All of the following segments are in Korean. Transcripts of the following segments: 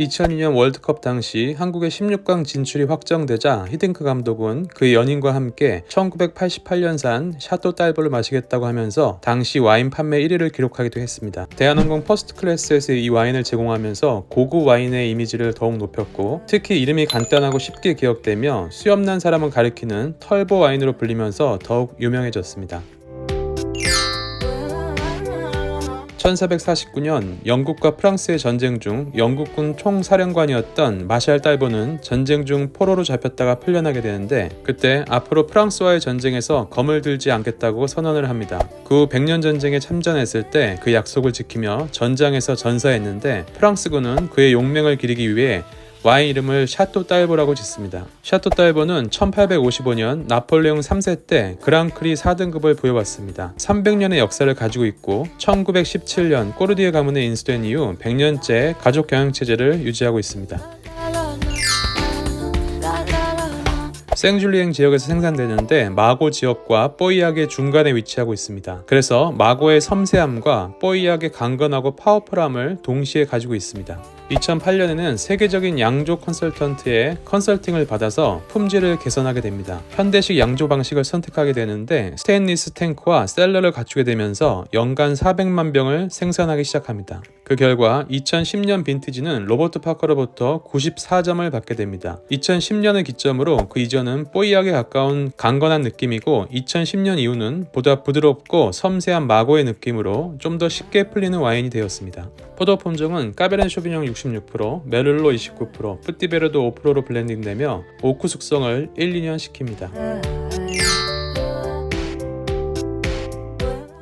2002년 월드컵 당시 한국의 16강 진출이 확정되자 히딩크 감독은 그의 연인과 함께 1988년산 샤또 딸보를 마시겠다고 하면서 당시 와인 판매 1위를 기록하기도 했습니다. 대한항공 퍼스트 클래스에서 이 와인을 제공하면서 고급 와인의 이미지를 더욱 높였고 특히 이름이 간단하고 쉽게 기억되며 수염난 사람을 가리키는 털보 와인으로 불리면서 더욱 유명해졌습니다. 1449년 영국과 프랑스의 전쟁 중 영국군 총사령관이었던 마샬 딸보는 전쟁 중 포로로 잡혔다가 풀려나게 되는데 그때 앞으로 프랑스와의 전쟁에서 검을 들지 않겠다고 선언을 합니다. 그후 100년 전쟁에 참전했을 때 그 약속을 지키며 전장에서 전사했는데 프랑스군은 그의 용맹을 기리기 위해 와인 이름을 샤또 딸보라고 짓습니다. 샤또 딸보는 1855년 나폴레옹 3세 때 그랑크리 4등급을 부여받습니다. 300년의 역사를 가지고 있고 1917년 꼬르디에 가문에 인수된 이후 100년째 가족 경영 체제를 유지하고 있습니다. 생줄리엥 지역에서 생산되는데 마고 지역과 뽀이약의 중간에 위치하고 있습니다. 그래서 마고의 섬세함과 뽀이약의 강건하고 파워풀함을 동시에 가지고 있습니다. 2008년에는 세계적인 양조 컨설턴트의 컨설팅을 받아서 품질을 개선하게 됩니다. 현대식 양조 방식을 선택하게 되는데 스테인리스 탱크와 셀러를 갖추게 되면서 연간 400만 병을 생산하기 시작합니다. 그 결과 2010년 빈티지는 로버트 파커로부터 94점을 받게 됩니다. 2010년을 기점으로 그 이전은 뽀이하게 가까운 강건한 느낌이고 2010년 이후는 보다 부드럽고 섬세한 마고의 느낌으로 좀 더 쉽게 풀리는 와인이 되었습니다. 포도 품종은 까베른 쇼비뇽 66%, 메를로 29%, 뿌띠베르도 5%로 블렌딩되며 오크 숙성을 1, 2년 시킵니다.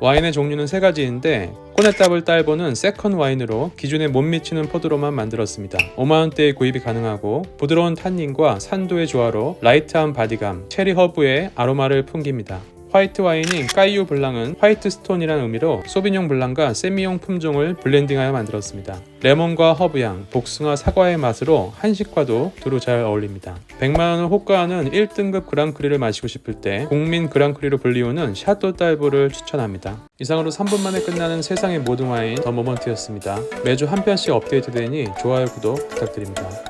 와인의 종류는 세 가지인데 코네타블 딸보는 세컨 와인으로 기준에 못 미치는 포도로만 만들었습니다. 5만원대의 구입이 가능하고 부드러운 탄닌과 산도의 조화로 라이트한 바디감, 체리 허브의 아로마를 풍깁니다. 화이트 와인인 까이유 블랑은 화이트 스톤이라는 의미로 소비뇽 블랑과 세미용 품종을 블렌딩하여 만들었습니다. 레몬과 허브향, 복숭아, 사과의 맛으로 한식과도 두루 잘 어울립니다. 100만원을 호가하는 1등급 그랑크리를 마시고 싶을 때 국민 그랑크리로 불리우는 샤또 딸보를 추천합니다. 이상으로 3분 만에 끝나는 세상의 모든 와인 더 모먼트였습니다. 매주 한 편씩 업데이트되니 좋아요, 구독 부탁드립니다.